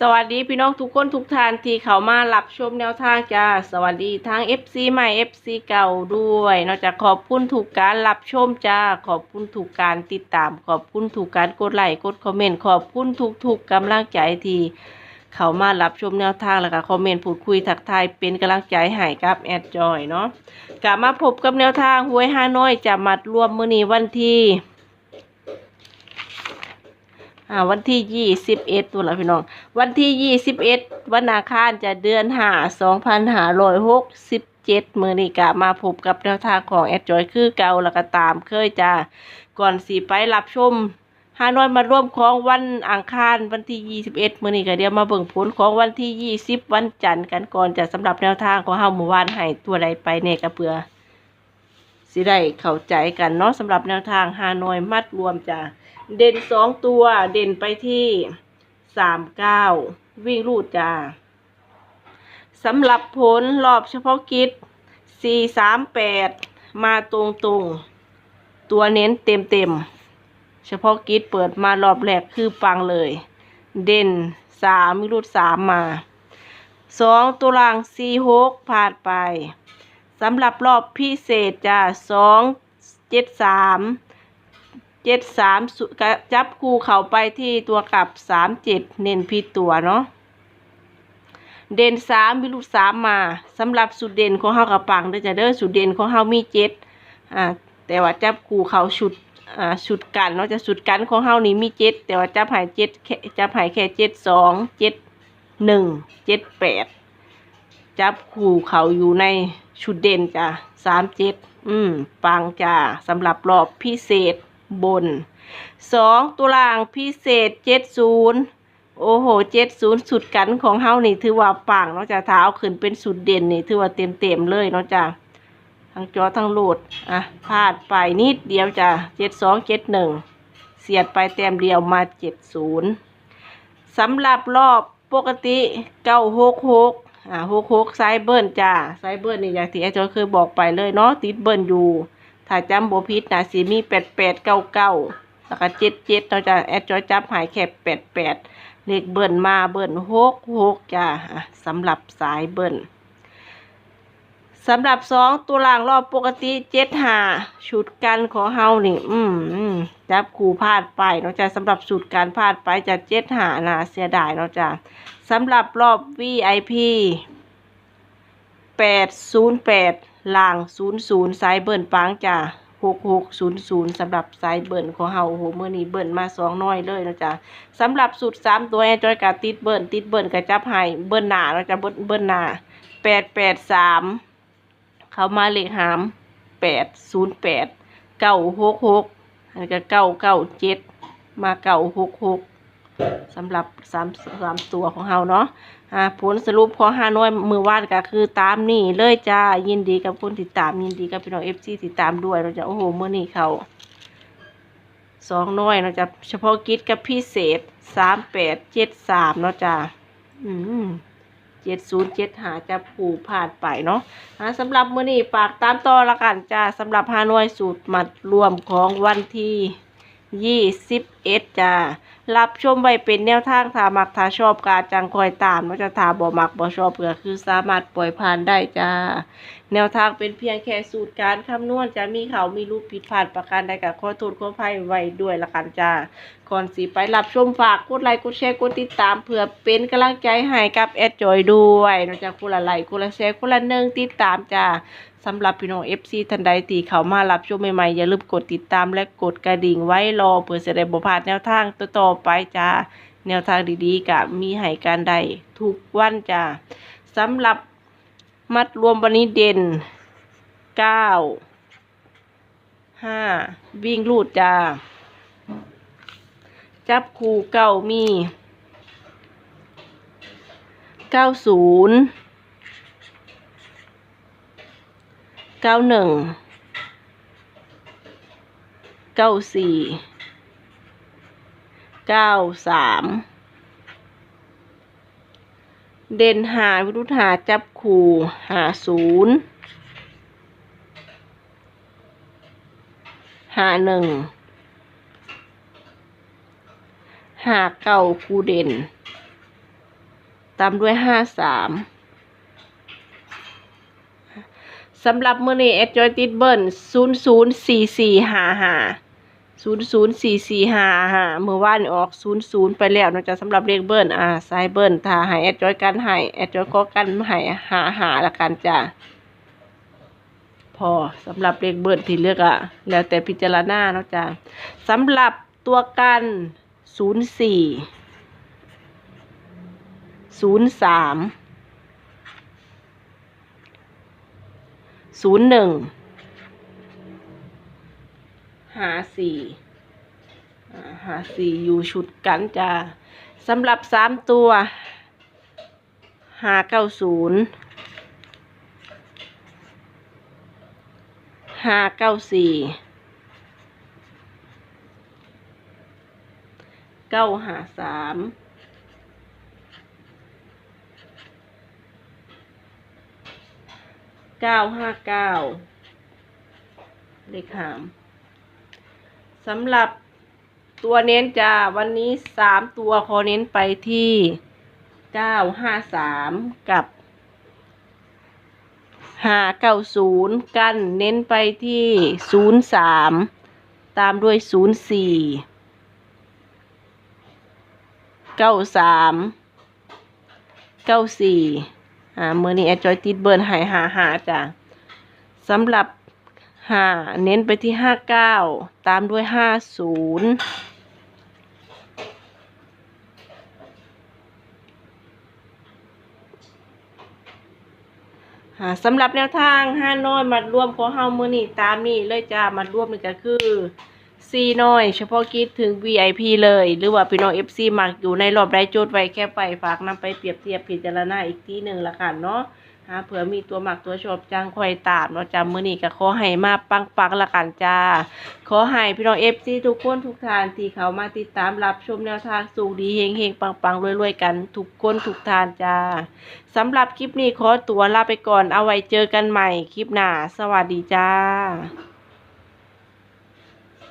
สวัสดีพี่น้องทุกคนทุกท่านที่เขามารับชมแนวทางจ้าสวัสดีทั้ง FC ใหม่ FC เก่าด้วย นอกจากขอบคุณถูกการรับชมจ้าขอบคุณถูกการติดตาม ขอบคุณถูกการกดไลค์กดคอมเมนต์ขอบคุณทุกๆกกำลังใจที่เขามารับชมแนวทางแล้วก็คอมเมนต์พูดคุยทักทายเป็นกำลังใจให้กับแอดจอยเนาะกลับมาพบกับแนวทางหวยฮานอยจะมัดรวมมื้อนี้วันที่อ่าวันที่ยี่สิบเอ็ดตัวละพี่น้อง วันที่ยี่สิบเอ็ดวันอาคารจะเดือนหาสองพันหาร้อยหกสิบเจ็ดมือนี้กะมาพบกับแนวทางของแอดจอยคือเก่าแล้วก็ตามเคยจ้าก่อนสีไปรับชมฮานอยมาร่วมของวันอังคารวันที่ยี่สิบเอ็ดมือนี้ก็เดี๋ยวมาเบิ่งผลของวันที่ยี่สิบวันจันทร์กันก่อนจะสำหรับแนวทางของเฮาหมู่บ้านให้ตัวใดไปเนี่ยก็เพื่อสิได้เข้าใจกันเนาะสำหรับแนวทางฮานอยมัดรวมจ้าเด่นสองตัวเด่นไปที่ สามเก้าวิ่งรูดจ้าสำหรับผลรอบเฉพาะกิจสี่สามแปดมาตรงตรงตัวเน้นเต็มเต็มเฉพาะกิจเปิดมารอบแรกคือปังเลย เด่นสามวิ่งรูดสามมาสองตัวล่างสี่หกผ่านไปสำหรับรอบพิเศษจ้าสองเจ็ดสาม เจ็ดสามจับคู่เขาไปที่ตัวกลับสามเจ็ดเน้นผิดตัวเนาะเด่นสามวิรุสามมาสำหรับสุดเด่นของเฮากับปังเด้อจ้ะเด้อสุดเด่นของเฮามีเจ็ดอ่าแต่ว่าจับคู่เขาชุดอ่าชุดกันเนาะจะชุดกันของเฮานี่มีเจ็ดแต่ว่าจับหายเจ็ดแค่จับหายแค่เจ็ดสองเจ็ดหนึ่งเจ็ดแปดจับคู่เขาอยู่ในชุดเด่นจ้ะสามเจ็ดอืมปังจ้าสำหรับรอบพิเศษ บนสองตัวล่างพิเศษเจ็ดศูนย์โอ้โหเจ็ดศูนย์สุดกันของเฮานี่ถือว่าปังเนาะจ้ะเท้าขึ้นเป็นสุดเด่นนี่ถือว่าเต็มเต็มเลยเนาะจ้ะทั้งจอทั้งโหลดอะพลาดไปนิดเดียวจ้ะเจ็ดสองเจ็ดหนึ่งเสียดไปแต้มเดียวมาเจ็ดศูนย์สำหรับรอบปกติเก้าหกหกอ่าหกหกไซเบิร์นจ้าไซเบิร์นนี่อย่างที่อาจารย์เคยบอกไปเลยเนาะติดเบิร์นอยู่ ถ้าจำบ่ผิดนะสิมีแปดแปดเก้าเก้าแล้วก็เจ็ดเจ็ดเราจะแอดจอยจับหายแค่แปดแปดเลขเบิ่นมาเบิ่นหกหกจ้าสำหรับสายเบิ่นสำหรับสองตัวล่างรอบปกติเจ็ดหาชุดกันของเฮานี่ อืมจับคู่พลาดไปเนาะจ้ะสำหรับชุดการพลาดไปจากเจ็ดหานะเสียดายเนาะจ้ะสำหรับรอบ VIP แปดศูนย์แปด ล่างศูนย์ศูนย์สายเบิ่นปังจ้ะหกหกศูนย์ศูนย์สำหรับสายเบิ่นของเฮาโอ้โหเมื่อนี้เบิ่นมาสองน้อยเลยนะจ๊ะสำหรับสูตรสามตัวแอนจอยกับติดเบิ่นติดเบิ่นกับจับให้เบิ่นหนาเราจะเบิ่นเบิ่นหนาแปดแปดสามเข้ามาเลขหามแปดศูนย์แปดเก้าหกหกอันก็เก้าเก้าเจ็ดมาเก้าหกหก สำหรับสามสามตัวของเฮาเนาะอ่าผลสรุปของฮาน้อยมือวาดก็คือตามนี่เลยจ้ายินดีกับคนติดตามยินดีกับพี่น้องเอฟซีติดตามด้วยเราจะโอ้โหเมื่อนี้เขาสองน้อยเราจะเฉพาะกิจกับพิเศษสามแปดเจ็ดสามเนาะจ้าอืมเจ็ดศูนย์เจ็ดหาจะผูกผ่านไปเนาะอ่าสำหรับมื่อนี้ฝากตามต่อละกันจ้าสำหรับฮานอยสูตรมัดรวมของวันที่ยี่สิบเอ็ดจ้า รับชมไว้เป็นแนวทางถ้ามักถ้าชอบกาจังคอยตามว่าจะถาบ่มักบ่ชอบก็คือสามารถปล่อยผ่านได้จ้า แนวทางเป็นเพียงแค่สูตรการคำนวณจะมีเขามีรูปผิดพลาดประการใดก็ขอโทษขออภัยไว้ด้วยละกันจ้า ก่อนสิไปรับชมฝากกดไลค์กดแชร์กดติดตามเพื่อเป็นกำลังใจให้กับแอดจอยด้วยนอกจากคนละไลค์คนละแชร์คนละหนึ่งติดตามจ้า สำหรับพี่น้อง FC ท่านใดที่เขามารับชมใหม่ๆ อย่าลืมกดติดตามและกดกระดิ่งไว้รอเพื่อจะได้บ่พลาดแนวทางต่อๆไปจ้าแนวทางดีๆกับมีให้การใดทุกวันจ้าสำหรับมัดรวมวันนี้เด่น9 5วิ่งลูดจ้าจับคู่เก้ามี90 เก้าหนึ่ง เก้าสี่ เก้าสาม เด่นหาวิรุธหาจับคู่หาศูนย์หาหนึ่ง หาเก้าคู่เด่น ตามด้วยห้าสาม สำหรับมื้อนี้เอดจอยติดเบิร์นศูนย์ศูนย์สี่สี่ห้ล004455 00445เมื่อวานออกศูนย์ศูนย์ไปแล้วนอกจากสำหรับเลขเบิร์นอ่าสายเบิร์นถ้าหายแอดจอยกันหายแอดจอยก็กันหายหาหาละกันจ้ะพอสำหรับเลขเบิร์นที่เลือกอะแล้วแต่พิจารณาเนาะจ้ะสำหรับตัวกันศูนย์สี่ศูนย์สาม ศูนย์หนึ่งหาสี่อ่าหาสี่อยู่ชุดกันจ้ะสำหรับสามตัวหาเก้าศูนย์ห้าเก้าสี่เก้าหาสาม เก้าห้าเก้าเลขหามสำหรับตัวเน้นจ้าวันนี้สามตัวขอเน้นไปที่เก้าห้าสามกับห้าเก้าศูนย์กันเน้นไปที่ศูนย์สามตามด้วยศูนย์สี่เก้าสามเก้าสี่ อ่าเมื่อนี้แอดจอยติดเบิร์นหายหาหาจ้ะสำหรับหาเน้นไปที่ห้าเก้าตามด้วยห้าศูนย์สำหรับแนวทางห้าน้อยมัดรวมของเฮามือนี้ตามนี้เลยจ้ามัดรวมนี่ก็คือ ซีน้อย เฉพาะกิจถึง VIP เลย หรือว่าพี่น้อง FC มักอยู่ในรอบได้โจทย์ไว้แค่ไปฝากนำไปเปรียบเทียบพิจารณาอีกทีหนึ่งละกันเนาะหาเผื่อมีตัวหมักตัวชอบจังคอยตามเนาะจ้ามื้อนี้ก็ขอให้มาปังๆละกันจ้า ขอให้พี่น้อง FC ทุกคนทุกทานที่เขามาติดตามรับชมแนวทางสูงดีเฮงๆปังๆรวยๆกันทุกคนทุกทานจ้าสำหรับคลิปนี้ขอตัวลาไปก่อนเอาไว้เจอกันใหม่คลิปหน้า สวัสดีจ้า